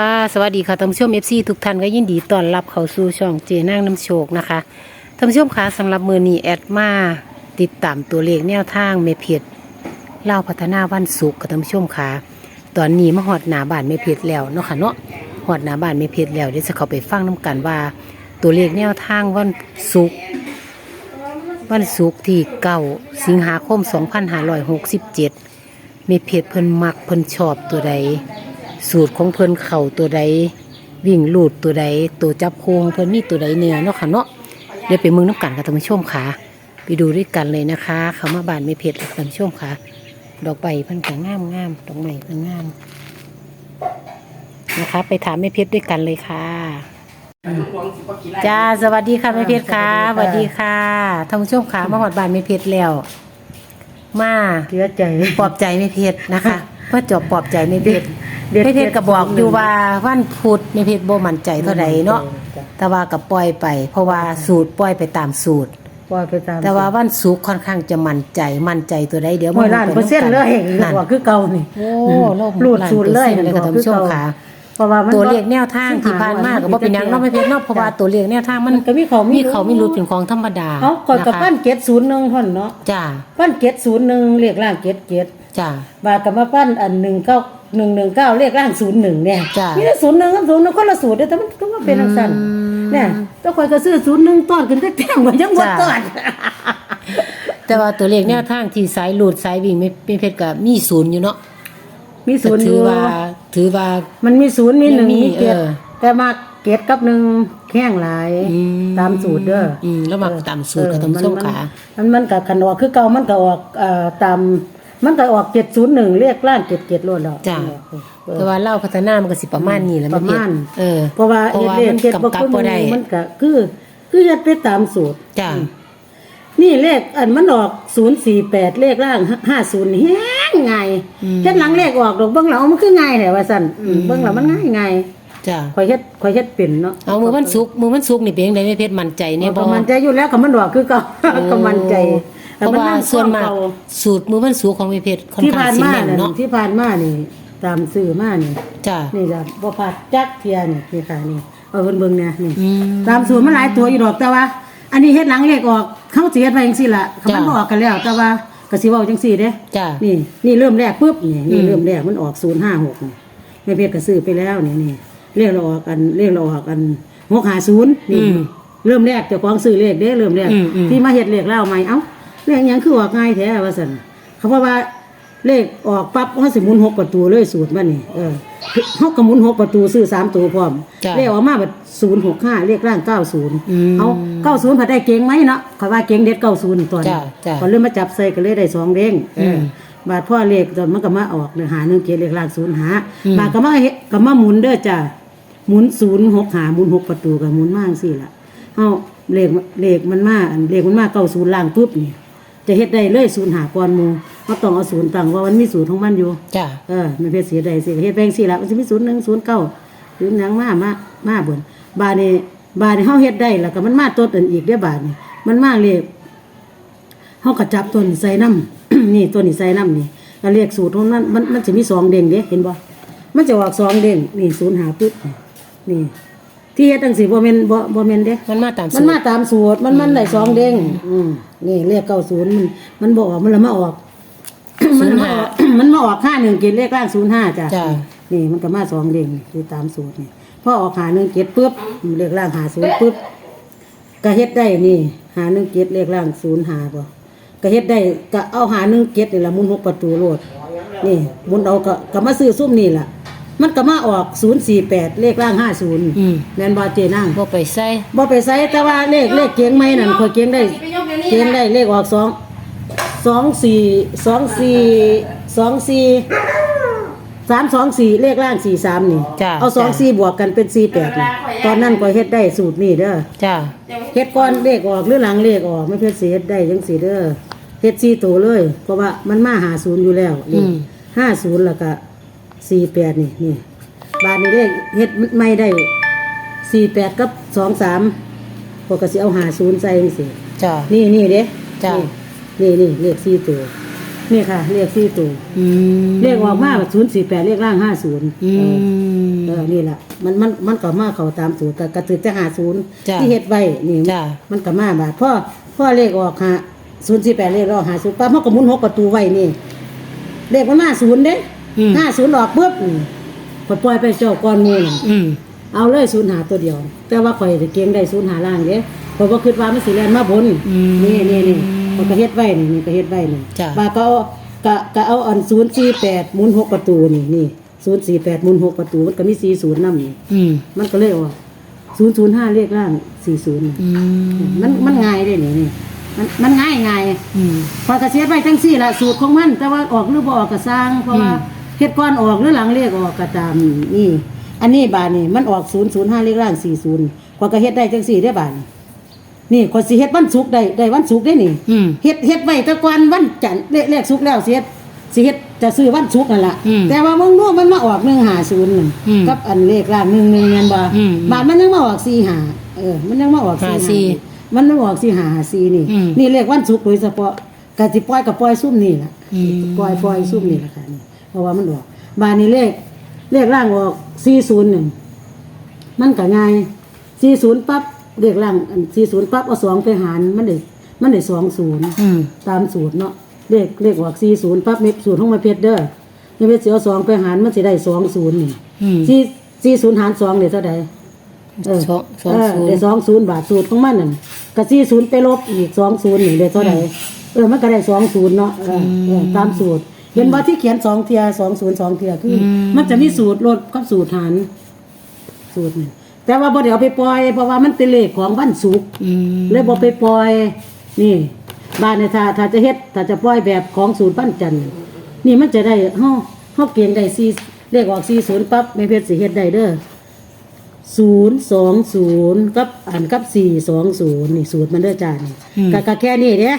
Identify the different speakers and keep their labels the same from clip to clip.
Speaker 1: ค่ะสวัสดีค่ะท่านผู้ชมเอฟซีทุกท่านก็ยินดีต้อนรับเข้าสู่ช่องเจนางน้ำโชคนะคะท่านผู้ชมคะสำหรับมือนี้แอดมาติดตามตัวเลขแนวทางเมเพจเล่าพัฒนาวันศุกร์ค่ะท่านผู้ชมค่ะตอนนี้มาหอดหนาบานเมเพจแล้วเนาะค่ะเนาะหอดหนาบานเมเพจแล้วเดี๋ยวจะเข้าไปฟังน้กันว่า ตัวเลขแนวทางวันศุกร์วันศุกร์ที่เก้าสิงหาคม 2567เมเพจเพิ่นมักเพิ่นชอบตัวใด สูตรของเพิ่นเข่าตัวใด วิ่งลูดตัวใด ตัวจับโคงเพิ่นมีตัวใดเนี่ยเนาะค่ะเนาะเดี๋ยวไปเมืองน้ำกันกับท่านผู้ชมค่ะ ไปดูด้วยกันเลยนะคะเขามาบานไม่เพชรท่านผู้ชมค่ะ ดอกใบเพิ่นก็งามงามดอกไม้เพิ่นงามนะคะ ไปถามแม่เพชรด้วยกันเลยค่ะจ้าสวัสดีค่ะแม่เพชรค่ะสวัสดีค่ะท่านผู้ชมค่ะมาหอดบานแม่เพชรแล้ว มา
Speaker 2: เสียใจ
Speaker 1: ปลอบใจแม่เพชรนะคะเพื่อจบปลอบใจแม่เพชร
Speaker 2: เด็ด
Speaker 1: แม่เพชรก็บอกอยู่ว่าวันพุธแม่เพชรบ่มั่นใจเท่าใดเนาะแต่ว่าก็ปล่อยไป เพราะว่าสูตรปล่อยไปตามสูตร
Speaker 2: ปล่อยไปตาม
Speaker 1: แต่ว่าวันศุกร์ค่อนข้างจะมั่นใจมั่นใจตัวใดเดี๋ยว
Speaker 2: หอยล้านเปอร์เซ็นต์เลย
Speaker 1: นั่น
Speaker 2: ว่าคือเก่านี่
Speaker 1: โอ้โลก
Speaker 2: รูดสูตรเลย
Speaker 1: เลยค่ะท่านผู้ชมค่ะ
Speaker 2: เพราะว่ามัน
Speaker 1: ตัวเลขแนวทางที่ผ่านมาก็บ่เป็นหยังเนาะแม่เพชรเนาะเพราะว่าตัวเลขแนวทางมัน
Speaker 2: มันก็มีเขามี
Speaker 1: มีเขามีรุดเป็นของธรรมดา
Speaker 2: เอ้าก่อนกับ
Speaker 1: นะคะ
Speaker 2: ปั้นเกตศูนย์หนึ่งท่อนเนาะ
Speaker 1: จ้า
Speaker 2: ปั้นเกตศูนย์หนึ่งเลขล่างเกตเกต
Speaker 1: จ้า
Speaker 2: บาทกับมาปั้นอันหนึ่งเก้า หนึ่งหนึ่งเก้าเลขล่างศูนย์หนึ่งเนี่ย
Speaker 1: จ้ะ
Speaker 2: มีแต่ศูนย์หนึ่งกับศูนย์หนึ่งคนละสูตรเด้อแต่มันก็ว่าเป็นอักษร
Speaker 1: อืม
Speaker 2: เนี่ยต้องคอยก็ซื้อศูนย์หนึ่งต้อนขึ้นแต่แท่งไว้ยังบ่
Speaker 1: จ้ะ
Speaker 2: ต้อน
Speaker 1: แต่ว่าตัวเลขแนวทางที่สายหลุดสายวิ่งไม่เป็นเพชรก็มีศูนย์อยู่เนาะ
Speaker 2: มีศูนย์อ
Speaker 1: ถื
Speaker 2: ยู่
Speaker 1: อว่าถือว่า
Speaker 2: มันมีศูนย์มีหนึ่ง
Speaker 1: ยังมี
Speaker 2: มีเกต
Speaker 1: เออ
Speaker 2: แต่มาเกตกับหนึ่งแข้งหลาย
Speaker 1: อืม
Speaker 2: ตามสูตรเด้อ
Speaker 1: อืมแล้วมาตามสูตรกับท่านผู้ชมขา
Speaker 2: มันมันกับขันออกคือเก่ามันก็ออกเอ่อตาม มันก็ออกเจ็ดศูนย์หนึ่งเรียกล่างเจ็ดเจ็ดรวดแล้ว
Speaker 1: จ้ะ
Speaker 2: เออ
Speaker 1: แต่ว่าเล่าพัฒนามันก็สิประมาณนี้แหละ
Speaker 2: ประมาณ
Speaker 1: เออ
Speaker 2: เพราะว่า
Speaker 1: เพราะว่า
Speaker 2: เฮ็ด
Speaker 1: มัน
Speaker 2: เลขเจ็ดบ่
Speaker 1: กำกับ
Speaker 2: คือ
Speaker 1: บ่ได้
Speaker 2: มันก็คือ คือยัดไปตามสูตร
Speaker 1: จ้า
Speaker 2: นี่เลขอันมันออกศูนย์สี่แปดเลขล่างห้าศูนย์แห้งง่ายเฮ็ดหลังเลขออกดอกเบื้องหลังมันคือง่ายแหละว่าสั่นอืมเบื้องหลังมันง่ายง่าย
Speaker 1: จ้า
Speaker 2: ข่อยเฮ็ดข่อยเฮ็ดเป็นเนาะ
Speaker 1: เอามือมันสุกมือมันสุกนี่เป็นจังไดแม่เพชรมั่นใจเนี่ยบ่
Speaker 2: ก็มันใจอยู่แล้วก็มันดอกคือเก่าก็มันใจ
Speaker 1: เพราะว่าส่วนมาก
Speaker 2: เก่
Speaker 1: สูตรมือมันสุกของแม่เพชรค่อน
Speaker 2: ที่
Speaker 1: ข้าง
Speaker 2: ผ่าน
Speaker 1: สิ
Speaker 2: มา
Speaker 1: แม่น
Speaker 2: เนี่ย
Speaker 1: เนาะ
Speaker 2: ที่ผ่านมานี่ตามสื่อมานี่
Speaker 1: จ้า
Speaker 2: นี่จ้ะบ่พลาดจักเทียนี่นี่ค่ะนี่เอาเบิ่งเบิ่งเนี่ยนี่
Speaker 1: อืม
Speaker 2: ตามสูตรมันหลายตัวอยู่ดอกแต่ว่า อันนี้เฮ็ดหลังเลขออกเขาสิเฮ็ดไว้จังซี่ล่ะเขามัน
Speaker 1: จ้ะ
Speaker 2: บ่ออกกันแล้ว แต่ว่าก็สิเว้าจังซี่เด้
Speaker 1: จ้า
Speaker 2: นี่นี่เริ่มแรกปุ๊บนี่นี่
Speaker 1: อืม
Speaker 2: เริ่มแรกมันออก056นี่แม่เพชรก็ซื้อไปแล้วนี่นี่เลขเราออกกันเลขเราออกกัน650นี่เริ่มแรกเจ้าของซื้อเลขเด้เริ่มแรก
Speaker 1: อืมอืม
Speaker 2: ที่มาเฮ็ดเลขแล้วใหม่เอ้า เลขหยังคือออกง่ายแท้ว่าซั่นเขาบอกว่าเลขออกปั๊บเขาสิหมุนหกประตูเลยสูตรมันนี่เออเขาก็หมุนหกประตูซื้อสามตัวพร้อม
Speaker 1: จ้ะ
Speaker 2: เลขออกมาแบบศูนย์หกห้าเลขร่างเก้าศูนย์
Speaker 1: อืม
Speaker 2: เอาเก้าศูนย์ผัดได้เก่งไหมเนาะเขาว่าเก่งเด็ดเก้าศูนย์ตอน
Speaker 1: จ้ะจ้ะ
Speaker 2: พอเริ่มมาจับใส่ก็เลยได้สองเด้งเอออ
Speaker 1: ม
Speaker 2: บาทพ่อเลขตอนมันก็มาออกเนื้อหาหนึ่งเกียรเลขร่างศูนย์หา
Speaker 1: อืม
Speaker 2: บาทก็มาเฮ็ดก็มาหมุนเด้อจ้ะหมุนศูนย์หกหาหมุนหกประตูกับหมุนมากสิล่ะเอาเลขเลขมันมาอันเลขมันมาเก้าศูนย์ล่างปุ๊บนี่ จะเฮ็ดได้เลยศูนย์หาก่อนหมูเขาต้องเอาศูนย์ตั้งว่ามันมีศูนย์ของมันอยู่
Speaker 1: จ้า
Speaker 2: เออมันเป็นเสียใดสิเฮ็ดแบงสิละมันสิมีศูนย์หนึ่งศูนย์เก้าหรือหยังมามามาเบิ่นบาดนี้บาดนี้เฮาเฮ็ดได้แล้วก็มันมาตัวอื่นอีกเด้อบาดนี้มันมาเลขเฮาก็จับตัวนี้ใส่น้ำ นี่ตัวนี้ใส่น้ำนี่แล้วเลขสูตรของมันมันมันสิมีสองเด้งเด้เห็นบ่มันจะออกสองเด้งนี่ศูนย์หาปึ๊บนี่ ที่เฮ็ดจังซี่บ่แม่นบ่บ่แม่นเด้
Speaker 1: มันมาตาม
Speaker 2: มั
Speaker 1: สู
Speaker 2: น
Speaker 1: ต
Speaker 2: มารตามสูตร มันมันได้สองเด้งอืมนี่เลขเก้าศูนย์มันมันบออกมันละมาออก มันละมาออกมันมาออกห้าหนึ่งเกตเลขล่างศูนย์ห้าจ้ะ
Speaker 1: จ้ะ
Speaker 2: นี่มันก็มาสองเด้งคือตามสูตรนี่พอออกหาหนึ่งเกตปุ๊บเลขล่างหาศูนย์ปุ๊บก็เฮ็ดได้นี่หาหนึ่งเกตเลขล่างศูนย์หาบ่ก็เฮ็ดได้ก็เอาหาหนึ่งเกตนี่ละหมุนหกประตูโลดนี่หมุนเอาก็ก็มาซื้อซุ่มนี่ล่ะ มันก็มาออกศูนย์สี่แปดเลขล่างห้าศูนย์
Speaker 1: อืม
Speaker 2: แม่นบ่เจนั่ง
Speaker 1: บ่ไปใส่
Speaker 2: บ่ไปใส่แต่ว่าเลขเลขเกียงไม่นั่นข่อยเกียงได้ เกียงได้เลขออกสองสองสี่สองสี่สองสี่สามสองสี่เลขล่างสี่สามนี่
Speaker 1: จ้ะ
Speaker 2: เอาสอง
Speaker 1: จ้ะ
Speaker 2: สี่บวกกันเป็นสี่แปดนี่ตอนนั้นข่อยเฮ็ดได้สูตรนี่เด้อ
Speaker 1: จ้า
Speaker 2: เฮ็ดก่อนเลขออกหรือหลังเลขออกไม่เพิ่นสิเฮ็ดได้จังสี่เด้อเฮ็ดสี่ตัวเลย เพราะว่ามันมาหาศูนย์อยู่แล้วนี่ห้าศูนย์แล้วก็ สี่แปดนี่นี่บาทนี้เลขเฮ็ดไม่ได้สี่แปดกับสองสามพวกก็สิเอาหาศูนย์ใส่จังสิ
Speaker 1: จ้า
Speaker 2: นี่นี่เด้
Speaker 1: จ้ะ
Speaker 2: นี่นี่เลขสี่ตัวนี่ค่ะเลขสี่ตัว
Speaker 1: อืม
Speaker 2: เลขออกมาแบบศูนย์สี่แปดเลขล่างห้าศูนย์
Speaker 1: อืม
Speaker 2: เออนี่แหละมันมันมันก็มาเข้าตามสูตรก็กระตือจะหาศูนย์
Speaker 1: จ้ะ
Speaker 2: ที่เฮ็ดไว้นี่
Speaker 1: จ้ะ
Speaker 2: มันก็มาบาดพ่อพ่อเลขออกหาศูนย์สี่แปดเลขออกหาศูนย์ปั๊บมันก็หมุนหกประตูไว้นี่เลขมันมาศูนย์เด้
Speaker 1: อืม
Speaker 2: ห้าศูนย์ออกปุ๊บนี่พอปล่อยไปเจ้าก้อนหมูน
Speaker 1: อืม
Speaker 2: เอาเลยศูนย์หาตัวเดียว แต่ว่าข่อยจะเกียงได้ศูนย์หาล่างเด้เพราะว่าคิดว่ามันสิแล่นมาบน
Speaker 1: อืม
Speaker 2: นี่นี่นี่มันก็เฮ็ดไว้นี่นี่ก็เฮ็ดไว้นี่
Speaker 1: จ้ะ
Speaker 2: บาก็เอาก็ก็เอาอันศูนย์สี่แปดหมุนหกประตูนี่นี่ศูนย์สี่แปดหมุนหกประตูมันก็มีสี่ศูนย์นำนี่
Speaker 1: อืม
Speaker 2: มันก็เลยออกศูนย์ศูนย์ห้าเลขล่างสี่ศูนย์
Speaker 1: อืม
Speaker 2: มันมันง่ายเลยนี่นี่มันมันง่ายง่าย
Speaker 1: อืม
Speaker 2: พอกระเสียไปทั้งสี่ละสูตรของมัน แต่ว่าออกหรือบ่ออกก็สร้างเพราะว่า
Speaker 1: อืม
Speaker 2: เฮ็ดก้อนออกหรือหลังเลขออกก็ตามนี่ อันนี้บาทนี่มันออกศูนย์ศูนย์ห้าเลขล่างสี่ศูนย์พอกระเฮ็ดได้จังสี่ได้บาทนี่นี่คนสิเฮ็ดวันศุกร์ได้ได้วันศุกร์ได้นี่
Speaker 1: อืม
Speaker 2: เฮ็ดเฮ็ดไว้แต่ก่อนวันจันทร์เลขเลขศุกร์แล้วสิเฮ็ดสิเฮ็ดจะซื้อวันศุกร์นั่นล่ะ
Speaker 1: อืม
Speaker 2: แต่ว่าเบิ่งดูมันมาออก150นั่น
Speaker 1: อืม
Speaker 2: กับอันเลขล่าง1 1แม่นบ่
Speaker 1: อืม
Speaker 2: บาทมันยังมาออก45เออ มันยังมาออก
Speaker 1: ห้า
Speaker 2: 45
Speaker 1: สี่
Speaker 2: มันยังออก45 54นี่
Speaker 1: อืม
Speaker 2: นี่เลขวันศุกร์โดยเฉพาะก็สิปล่อยกับปล่อยซุ่มนี่ล่ะ
Speaker 1: อืม
Speaker 2: ปล่อยปล่อยซุ่มนี่ล่ะค่ะนี่เพ ราะว่ามันออกบาทนี้เลขเลขล่างออก40นึงมันก็ง่าย40ปั๊บเลขล่างอัน40ปั๊บเอาสองไปหารมันได้มันได้20
Speaker 1: อืม
Speaker 2: ตามสูตรเนาะเลขเลขออกสี่ศูนย์ปั๊บเม็ดสูตรของมาเพชรเด้อในเพชรเสียวสองไปหารมันสิได้สองศูนย์นี่
Speaker 1: อืม
Speaker 2: สี่สี่ศูนย์หารสองเนี่ยเท่าใดเออ
Speaker 1: สองสอง
Speaker 2: เออ
Speaker 1: ศูน
Speaker 2: ได้
Speaker 1: ย์
Speaker 2: สองศูนย์บาทสูตรของมันนั่นก็สี่ศูนย์ไปลบอีกสองศูนย์นี่ได้เท่าใดเออมันก็ได้สองศูนย์เนาะเออเออตามสูตร เห็นว่าที่เขียนสองเทียสองศูนย์สองเทียคืออมันจะมีสูตรลดกับสูตรหาร สูตรนี่แต่ว่าบ่เดี๋ยวไปปล่อย เพราะว่ามันเป็นเลขของวันศุกร์
Speaker 1: อืม
Speaker 2: เลยบอกไปปล่อย นี่ บ้านเนี่ยถ้าถ้าจะเฮ็ดถ้าจะปล่อยแบบของศูนย์ปั้นจันทร์นี่มันจะได้เฮาเฮาเกียงได้สี่เลขออกสี่ศูนย์ปั๊บแม่เพชรสิเฮ็ดได้เด้อศูนย์สองศูนย์กับอันกับสี่สองศูนย์นี่สูตรมันเด้อจ้านี่กะกะแค่นี้เด้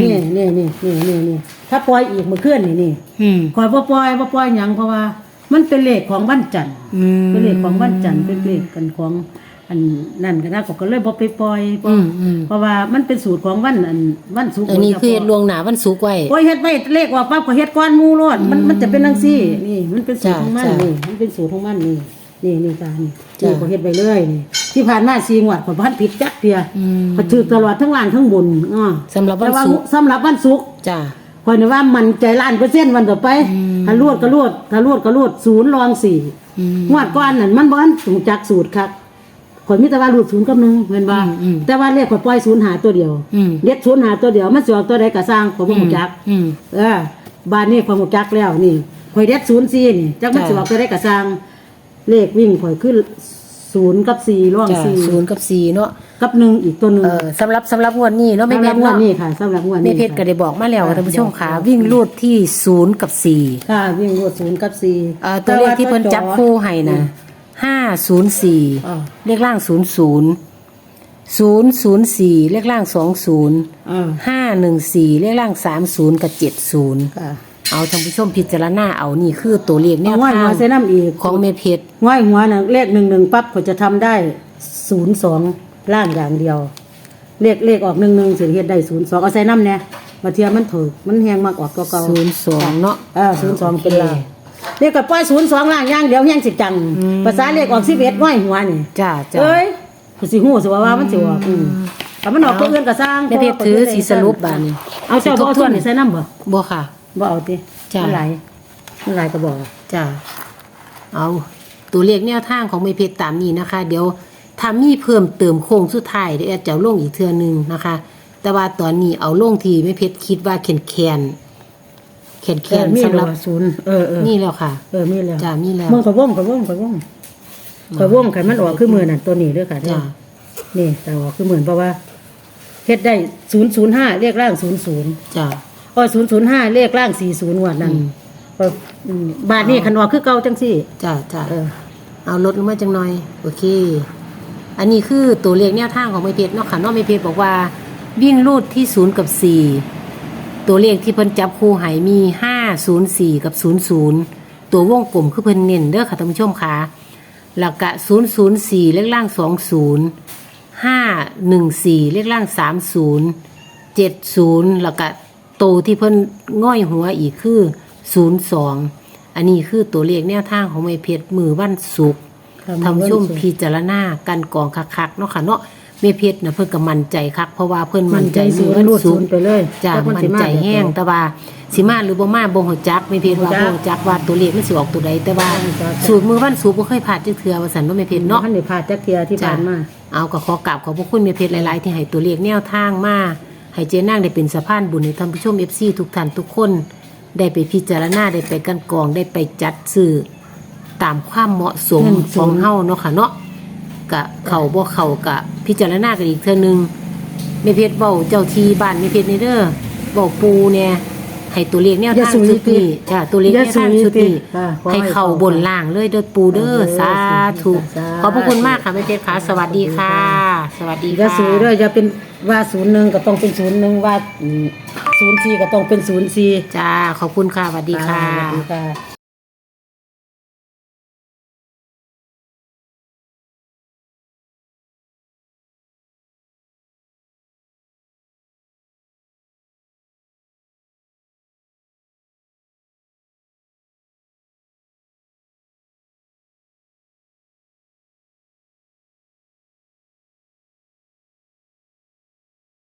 Speaker 2: นี่นี่นี่นี่นี่นี่ถ้าปล่อยอีกเมื่อคืนนี่นี่
Speaker 1: อืม
Speaker 2: คอยบ่ปล่อยบ่ปล่อยหยังเพราะว่า มันเป็นเลขของวันจันทร์
Speaker 1: อืม
Speaker 2: เป็นเลขของวันจันทร์เป็นเลขกันของอันนั่นก็นะก็เลยบ่ไปปล่อยเพราะ
Speaker 1: อืมอืม
Speaker 2: เพราะว่ามันเป็นสูตรของวันอันวันศุกร์
Speaker 1: อันนี้คือเฮ็ดลวงหนาวันศุกร์ไว้
Speaker 2: โอ้ยเฮ็ดไว้เลขออกปั๊บก็เฮ็ดก้อนหมู่โลดมันมันจะเป็นจังซี่ นี่ มันเป็นสูตร
Speaker 1: จ้ะ
Speaker 2: ของมัน
Speaker 1: จ้ะ
Speaker 2: นี่มันเป็นสูตรของมันนี่นี่นี่ตานี่
Speaker 1: จ้ะ
Speaker 2: นี่ก็เฮ็ดไปเรื่อยนี่ ที่ผ่านมา4งวดก็บ่ทันผิดจักเที่ย
Speaker 1: อืม
Speaker 2: ก็ถูกตลอดทั้งล่างทั้งบนอ้อ
Speaker 1: สำหรับวัน
Speaker 2: แต่ว่า
Speaker 1: ศุกร์
Speaker 2: สำหรับวันศุกร์
Speaker 1: จ้า
Speaker 2: คอยนึกว่ามันใจล้านเปอร์เซ็นต์วันต่อไป
Speaker 1: อืม
Speaker 2: ถ้ารวดก็รวดถ้ารวดก็รวดศูนย์รองสี่
Speaker 1: อืม
Speaker 2: งวดก้อนนั่นมันบ่ทันถูกจักสูตรครับข่อยมีแต่ว่ารูดศูนย์กับหนึ่งแม่นบ่
Speaker 1: อืมอืม
Speaker 2: แต่ว่าเลขข่อยปล่อยศูนย์หาตัวเดียว
Speaker 1: อืม
Speaker 2: เด็ดศูนย์หาตัวเดียวมันสิออกตัวใดก็สร้างข่อยบ่ฮู้จัก
Speaker 1: อืม
Speaker 2: เออบ้านนี้ข่อยฮู้จักแล้วนี่ข่อยเด็ดศูนย์สี่นี่จักมัน
Speaker 1: จ้ะ
Speaker 2: สิออกตัวใดก็สร้างเลขวิ่งข่อยคือศู นย์กับสี่ร่อง
Speaker 1: จ้า
Speaker 2: สี่
Speaker 1: ศูนย์กับสี่เนาะ
Speaker 2: กับหนึ่งอีกตัวหนึง
Speaker 1: เออสำหรับสำหรับงวดนี้เนาะแม่
Speaker 2: สำห
Speaker 1: เพ
Speaker 2: รับ
Speaker 1: ชรง
Speaker 2: วด
Speaker 1: เนาะ
Speaker 2: นี้ค่ะสำหรับงวด
Speaker 1: แม่
Speaker 2: นี้
Speaker 1: เพชรก็
Speaker 2: ค่ะ
Speaker 1: ได้บอกมาแล้ว
Speaker 2: ค่ะ
Speaker 1: ท่านผู้ชมค่ะวิ่งรูดที่ศูนย์กับสี่
Speaker 2: ค่ะวิ่งรวดศูนย์กับสี่
Speaker 1: เอ่อตัวเลขที่เพิ่นจับคู่ให้นะห้าศูนย์สี่
Speaker 2: อ่า
Speaker 1: เลขล่างศูนย์ศูนย์ศูนย์ศูนย์สี่เลขล่างสองศูนย์
Speaker 2: อ่า
Speaker 1: ห้าหนึ่งสี่เลขล่างสามศูนย์กับเจ็ดศูนย์
Speaker 2: ค่ะ
Speaker 1: เอาท่านผู้ชมพิจารณาเอานี่คือตัวเลขแน
Speaker 2: เอา
Speaker 1: ว
Speaker 2: ง่อย
Speaker 1: ทา
Speaker 2: หัว
Speaker 1: ง
Speaker 2: ใส่น้ำอีก
Speaker 1: ของเมเพชร
Speaker 2: ง่อยหัวน่ะเลขหนึ่งหนึ่งปั๊บก็จะทำได้ศูนย์สองล่างอย่างเดียว เลขเลขออกหนึ่งหนึ่งสิเฮ็ดได้ศูนย์สองเอาใส่น้ำเนี่ยมาเทียมมันถูกมันแหงมากออกตัวเก่า
Speaker 1: ศูนย์สองเนาะ
Speaker 2: เออศูนย์สองเป็นล่างเลขกับป้อยศูนย์สองล่างอย่างเดียวแหงสิจังภาษาเลขออกสิบเอ็ดง่อยหัวนี่
Speaker 1: จ้าจ้า
Speaker 2: เอ้ยก็สิหูสิว่าว่ามันสิออกอืมแต่มันออกตัวอื่นก็สร้าง
Speaker 1: แม่เพชรถือสีสรุปบานนี้
Speaker 2: เอาเจ้าบ่เอาส่วนนี่ใส่น้ำบ่
Speaker 1: บ่ค่ะ
Speaker 2: บ่เอาติ
Speaker 1: จ้ะ
Speaker 2: มันหลายมันหลายก็บอก
Speaker 1: จ้าเอาตัวเลขแนวทางของเมเพชรตามนี้นะคะ เดี๋ยวถ้ามีเพิ่มเติมโค้งสุดท้ายเดี๋ยวแอดจะเอาลงอีกเทื่อหนึงนะคะ แต่ว่าตอนนี้เอาลงที่เมเพชรคิดว่าแคนแคนแคนแคน
Speaker 2: มี
Speaker 1: สำหรับ
Speaker 2: ดอกศูนย์เออเออ
Speaker 1: นี่แล้วค่ะ
Speaker 2: เออมีแล้ว
Speaker 1: จ้ามีแล้ว
Speaker 2: มึงก็ว่องก็ว่องก็ว่องก็ว่องกันมันออกคือมือนั่นตัวนี้เด้อค่ะ
Speaker 1: จ้า
Speaker 2: นี่แต่ออกคือเหมือนเพราะว่าเฮ็ดได้ศูนย์ศูนย์ห้าเลขล่างศูนย์ศูนย์
Speaker 1: จ้า
Speaker 2: อ๋อศูนย์ศูนย์ห้าเลขล่างสี่ศูนย์วันนั้น
Speaker 1: อืม
Speaker 2: เอออืมบาทนี้คันออกคือเก่าจังซี่
Speaker 1: จ้าจ้า
Speaker 2: เออ
Speaker 1: เอาลดลงมาจังหน่อย โอเค อันนี้คือตัวเลขแนวทางของไม่เพชรเนาะค่ะเนอกไม่เพชรบอกว่า วิ่งรูดที่ศูนย์กับสี่ตัวเลขที่เพิ่นจับคู่ใหายมีห้าศูนย์สี่กับศูนย์ศูนย์ตัววงกลมคือเพิ่นเน้นเด้อค่ะท่านผู้ชมค่ะหลักกะศูนย์ศูนย์สี่เลขล่างสองศูนย์ห้าหนึ่งสี่เลขล่างสามศูนย์เจ็ดศูนย์แล้วก็ โตวที่เพิ่นง่อยหัวอีกคือศูนย์สองอันนี้คือตัวเลขแนวทางของไม่เพชรมือวันศุกร์
Speaker 2: ค่ะ
Speaker 1: ทำช่วง
Speaker 2: มื้อวันศุกร์
Speaker 1: พิจารณากันกองคักๆเนาะค่ะเนาะแม่เพชรน่ะเพิ่นก็มั่นใจคักเพราะว่าเพิ่น
Speaker 2: มั
Speaker 1: มั่
Speaker 2: น
Speaker 1: น
Speaker 2: ใจ
Speaker 1: ใจ
Speaker 2: สู
Speaker 1: มื
Speaker 2: ง
Speaker 1: อวัน
Speaker 2: รูด
Speaker 1: ศุ
Speaker 2: ศู
Speaker 1: ก
Speaker 2: น
Speaker 1: ร์
Speaker 2: ย์ไปเลย
Speaker 1: จ้า
Speaker 2: จัก
Speaker 1: มั่น
Speaker 2: สิา
Speaker 1: ใจ
Speaker 2: แบบ
Speaker 1: แห้ง
Speaker 2: ใด
Speaker 1: แต่ว่าสิมาหรือบ่มาบ่ฮู้จักแม่เพชรว่า
Speaker 2: บ่
Speaker 1: บ่
Speaker 2: จัก
Speaker 1: ฮู้จักว่าตัวเลขมันสิออกตัวใดแต่ว่า
Speaker 2: บ่จัก
Speaker 1: สูตรมือวันศุกร์บ่เคยผ่านจักเทื่อว่าซั่นเนาะแม่เพชรเนาะ
Speaker 2: ท่านได้พาจักเทียที่ผ่านมา
Speaker 1: เอาก็ขอกราบขอบพระคุณแม่เพชรหลาย ๆ ที่ให้ตัวเลขแนวทางมา ให้เจ๊นางได้เป็นสะพานบุญให้ท่านผู้ชม FC ทุกท่านทุกคน ได้ไปพิจารณาได้ไปกันกรองได้ไปจัดซื้อตามความเหมาะสม
Speaker 2: เงินส
Speaker 1: ข
Speaker 2: ม
Speaker 1: องเฮาเนาะค่ะเนาะกะเขาบ่เขากะพิจารณากันอีกเทื่อนึงแม่เพชรเว้าเจ้าที่บ้านแม่เพชรนี่เด้อเว้าปูเนี่ย ให้ตัวเลขแนว
Speaker 2: อย่า
Speaker 1: ทาง
Speaker 2: สุย
Speaker 1: ชุดนี้
Speaker 2: ติ
Speaker 1: จ้ะตัวเลข
Speaker 2: อย่า
Speaker 1: แนวทาง
Speaker 2: สุย
Speaker 1: ชุดนี้
Speaker 2: ติค่ะขอให้
Speaker 1: ให้เข้า
Speaker 2: เข้า
Speaker 1: บนล่างเลยเด้อปูเด้อ
Speaker 2: เออ
Speaker 1: สาธุ
Speaker 2: สาธุ
Speaker 1: ขอบพระคุณมากค่ะแม่เพชรค่ะสวัสดีค่ะ สวัสดี
Speaker 2: อย่า
Speaker 1: ค่ะ
Speaker 2: สูยด้วยอย่าเป็นว่าศูนย์หนึ่งก็ต้องเป็นศูนย์หนึ่งว่าศูนย์สี่ก็ต้องเป็นศูนย์สี่
Speaker 1: จ้าขอบคุณค่ะสวัสดีค่ะ
Speaker 2: สวัสดีค่ะ